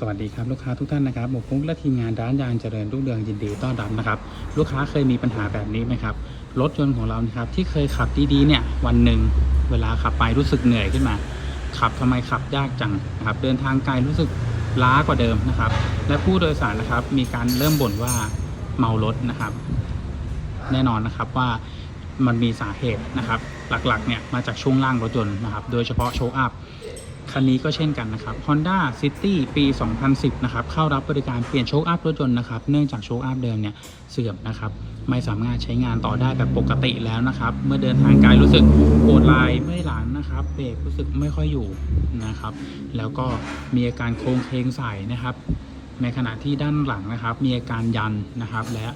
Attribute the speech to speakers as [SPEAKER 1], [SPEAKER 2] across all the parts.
[SPEAKER 1] สวัสดีครับลูกค้าทุกท่านนะครับหมวกฟุ้งและทีมงานร้านยางเจริญรุ่งเรืองยินดีต้อนรับนะครับลูกค้าเคยมีปัญหาแบบนี้ไหมครับรถยนต์ของเรานะครับที่เคยขับดีๆเนี่ยวันหนึ่งเวลาขับไปรู้สึกเหนื่อยขึ้นมา ขับทำไมขับยากจังนะครับเดินทางไกลรู้สึกล้ากว่าเดิมนะครับ และผู้โดยสารนะครับมีการเริ่มบ่นว่าเมารถนะครับ แน่นอนนะครับว่ามันมีสาเหตุนะครับ หลักๆเนี่ยมาจากช่วงล่างรถยนต์นะครับ โดยเฉพาะโชว์อัพ คันนี้ก็เช่นกันนะครับ Honda City ปี 2010 นะครับ เข้ารับบริการเปลี่ยนโชคอัพรถยนต์นะครับ เนื่องจากโชคอัพเดิมเนี่ยเสื่อมนะครับ ไม่สามารถใช้งานต่อได้แบบปกติแล้วนะครับ เมื่อเดินทางไกลรู้สึกปวดไหล่เมื่อยหลังนะครับ เบรกรู้สึกไม่ค่อยอยู่นะครับ แล้วก็มีอาการโค้งเคงใส่นะครับ ในขณะที่ด้านหลังนะครับ มีอาการยันนะครับ และ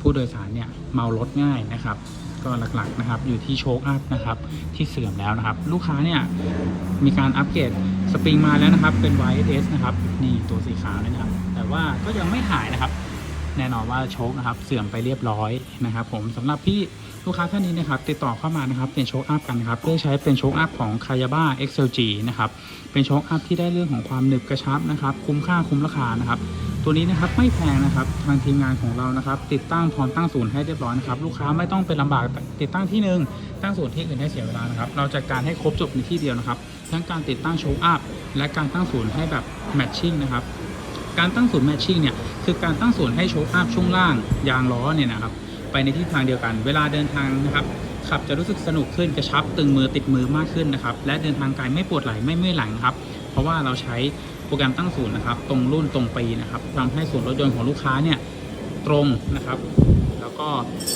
[SPEAKER 1] ผู้โดยสารเนี่ยเมารถง่ายนะครับ ก็หลักๆนะครับอยู่ที่โชคอัพนะครับที่เสื่อมแล้วนะครับ ลูกค้าเนี่ยมีการอัปเกรดสปริงมาแล้วนะครับ เป็น YS นะครับนี่ตัวสีขาวนี่นะครับ แต่ว่าก็ยังไม่หายนะครับ แน่นอนว่าโชคนะครับเสื่อมไปเรียบร้อยนะครับ ผมสำหรับพี่ลูกค้าท่านนี้นะครับติดต่อเข้ามานะครับเป็นโชคอัพกันนะครับเลือกใช้เป็นโชคอัพของ k a y a b a XLG นะครับเป็นโชคอัพที่ได้เรื่องของความหนึบกระชับนะครับ คุ้มค่าคุ้มราคานะครับ ตัวนี้นะครับไม่แพงนะครับทางทีมงานของเรานะครับ ติดตั้งพร้อมตั้งศูนย์ให้เรียบร้อยนะครับลูกค้าไม่ต้องเป็นลำบากติดตั้งที่หนึ่งตั้งศูนย์ที่อื่นให้เสียเวลานะครับ เราจัดการให้ครบจบในที่เดียวนะครับ ทั้งการติดตั้งโชว์อัพและการตั้งศูนย์ให้แบบแมทชิ่งนะครับการตั้งศูนย์แมทชิ่งเนี่ยคือการตั้งศูนย์ให้โชว์อัพช่วงล่างยางล้อเนี่ยนะครับไปในทิศทางเดียวกัน เวลาเดินทางนะครับขับจะรู้สึกสนุกขึ้นกระชับตึงมือติดมือมากขึ้นนะครับและเดินทางไกลไม่ปวดไหล่ไม่เมื่อยหลังครับเพราะว่าเราใช้ ปรแกรมตั้งศูนย์นะครับ ตรงรุ่นตรงปีนะครับทำให้ศูนรถยนต์ของลูกค้าเนี่ยตรงนะครับ แล้วก็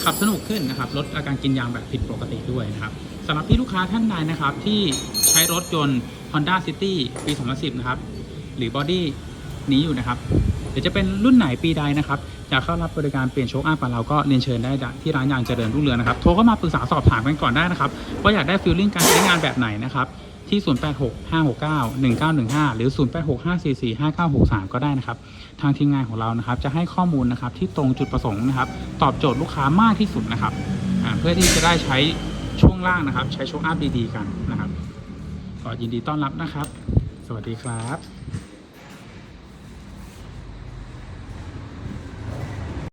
[SPEAKER 1] ขับสนุกขึ้นนะครับลดอาการกินยางแบบผิดปกติด้วยนะครับสำหรับพี่ลูกค้าท่านใดนะครับ ที่ใช้รถยนต์ Honda City ปี 2010 นะครับ หรือบอดี้นี้อยู่นะครับเดี๋ยวจะเป็นรุ่นไหนปีใดนะครับอยากเข้ารับบริการเปลี่ยนโชคอัพกับเราก็เรียนเชิญได้ที่ร้านยางเจริญรุ่งเรืองนะครับโทรเข้ามาปรึกษาสอบถามกันก่อนได้นะครับว่าอยากได้ฟิลลิ่งการใช้งานแบบไหนนะครับ ที่ 0865691915 หรือ 0865445963 ก็ได้นะครับ ทางทีมงานของเรานะครับ จะให้ข้อมูลนะครับที่ตรงจุดประสงค์นะครับ ตอบโจทย์ลูกค้ามากที่สุดนะครับเพื่อที่จะได้ใช้ช่วงล่างนะครับ ใช้โชคอัพดีๆกันนะครับก็ยินดีต้อนรับนะครับ สวัสดีครับ